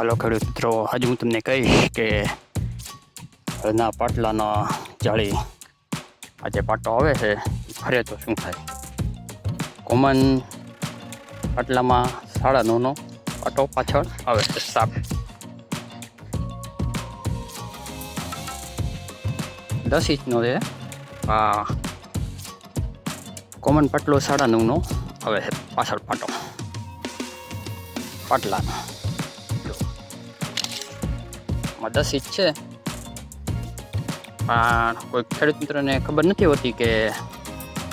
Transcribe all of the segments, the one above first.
Hello ખેડૂત મિત્રો આજે હું તમને કહીશ કે હળના પાટલાનો જાળી આ જે પાટો આવે છે ફરે તો શું થાય કોમન પાટલામાં સાડા નવનો પાટો પાછળ આવે છે સાપ દસ ઇંચનો છે આ કોમન પાટલો સાડા નવનો આવે છે પાછળ પાટો પાટલાનો દસ સીટ છે. પણ કોઈ ખેડૂત મિત્રને ખબર નથી હોતી કે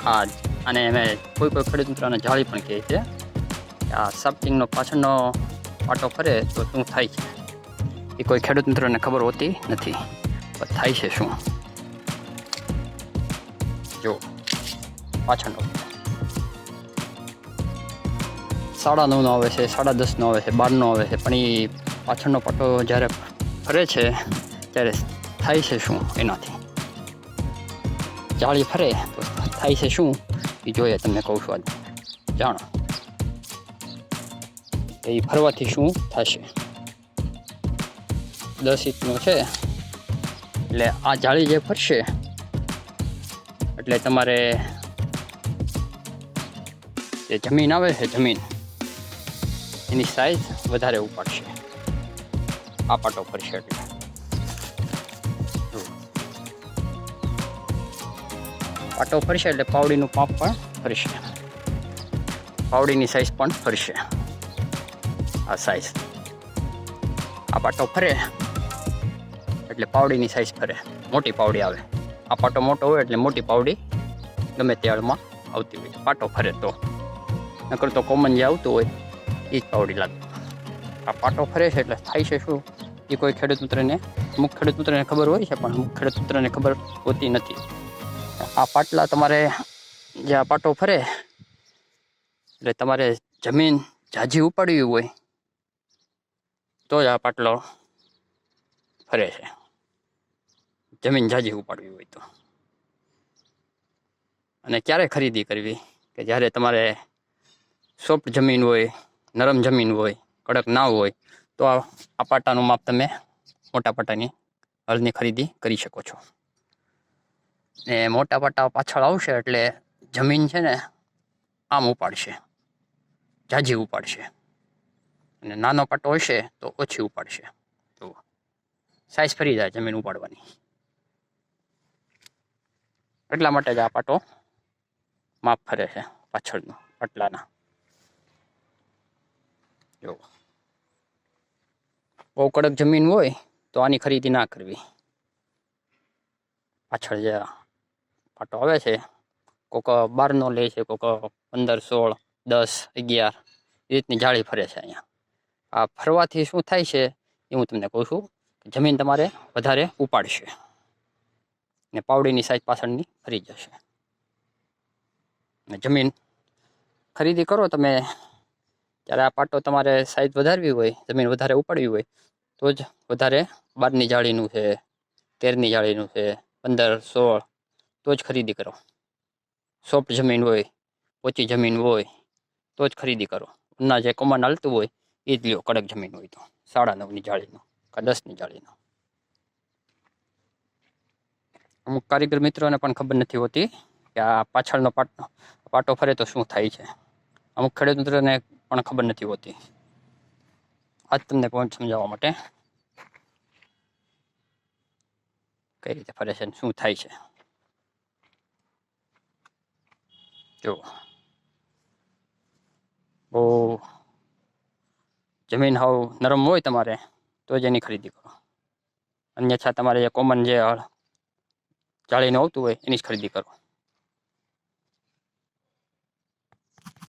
આ અને અમે કોઈ કોઈ ખેડૂત મિત્રોને જાળી પણ કહે છે આ સપટિંગનો પાછળનો પાટો ફરે તો શું થાય છે? એ કોઈ ખેડૂત મિત્રોને ખબર હોતી નથી. પણ થાય છે શું? જો, પાછળનો. સાડા નવનો આવે છે, સાડા દસનો આવે છે, બારનો આવે છે, પણ એ પાછળનો પાટો જ્યારે ફરે છે ત્યારે થાય છે શું એનાથી જાળી ફરે તો થાય છે શું એ જોઈએ તમને કહું છું આજે જાણો એ ફરવાથી શું થશે દસ ઇંચનો છે એટલે આ જાળી જે ફરશે એટલે તમારે જે જમીન આવે છે જમીન એની સાઈઝ વધારે ઉપાડશે આ પાટો ફરશે એટલે પાટો ફરશે એટલે પાવડીનું પાપ પણ ફરશે. પાવડીની સાઈઝ પણ ફરશે. આ સાઈઝ આ પાટો ફરે એટલે પાવડીની સાઈઝ ફરે. મોટી પાવડી આવે. આ પાટો મોટો હોય એટલે મોટી પાવડી ગમે તે હળમાં આવતી હોય. પાટો ફરે તો. નકર તો કોમન જે આવતું હોય એ જ પાવડી લાગે. આ પાટો ફરે છે એટલે થાય છે શું? એ કોઈ ખેડૂત મિત્રને, અમુક ખેડૂત મિત્રને ખબર હોય છે, પણ અમુક ખેડૂત મિત્રને ખબર હોતી નથી. આ પાટલા તમારે જે આ પાટો ફરે, એટલે તમારે જમીન જાજી ઉપાડવી હોય, તો જ આ પાટલો ફરે છે. જમીન જાજી ઉપાડવી હોય તો. અને ક્યારે ખરીદી કરવી? કે જ્યારે તમારે સોફ્ટ જમીન હોય, નરમ જમીન હોય, કડક ના હોય તો આ પાટાનું માપ તમે મોટા પાટાની હળની ખરીદી કરી શકો છો. ને મોટા પાટા પાછળ આવશે એટલે જમીન છે ને આમ ઉપાડશે, જાજી ઉપાડશે. અને નાનો પાટો હશે તો ઓછી ઉપાડશે. તો સાઈઝ ફરી જાય જમીન ઉપાડવાની. એટલા માટે જ આ પાટો માપ ફરે છે પાછળનો, પાટલાના. જો. બહુ કડક જમીન હોય તો આની ખરીદી ના કરવી. પાછળ જે પાટો આવે છે, કોક બારનો લે છે, કોક પંદર, સોળ, દસ, અગિયાર, એ રીતની જાળી ફરે છે અહીંયા. આ ફરવાથી શું થાય છે એ હું તમને કહું છું કે જમીન તમારે વધારે ઉપાડશે ને પાવડીની સાઈઝ પાછળની ફરી જશે. ને જમીન ખરીદી કરો તમે ત્યારે આ પાટો તમારે સાઈઝ વધારવી હોય, જમીન વધારે ઉપાડવી હોય, તો જ વધારે બારની જાળીનું છે, તેરની જાળીનું છે, પંદર, સોળ, તો જ ખરીદી કરો. સોફ્ટ જમીન હોય ઓછી જમીન હોય, તો જ ખરીદી કરો. ના જે કોમન હાલતું હોય, એ જ લ્યો, કડક જમીન હોય તો. સાડા નવની જાળીનો કે દસની જાળીનો. અમુક કારીગર મિત્રોને પણ ખબર નથી હોતી કે આ પાછળનો પાટો પાટો ફરે તો શું થાય છે? અમુક ખેડૂત મિત્રોને પણ ખબર નથી હોતી. આજ તમને પોઈન્ટ સમજાવવા માટે કઈ રીતે ફરે છે શું થાય છે? જો બહુ જમીન હાવ નરમ હોય તમારે, તો જ એની ખરીદી કરો. અન્યથા તમારે જે કોમન જે જાળીનું આવતું હોય, એની જ ખરીદી કરો.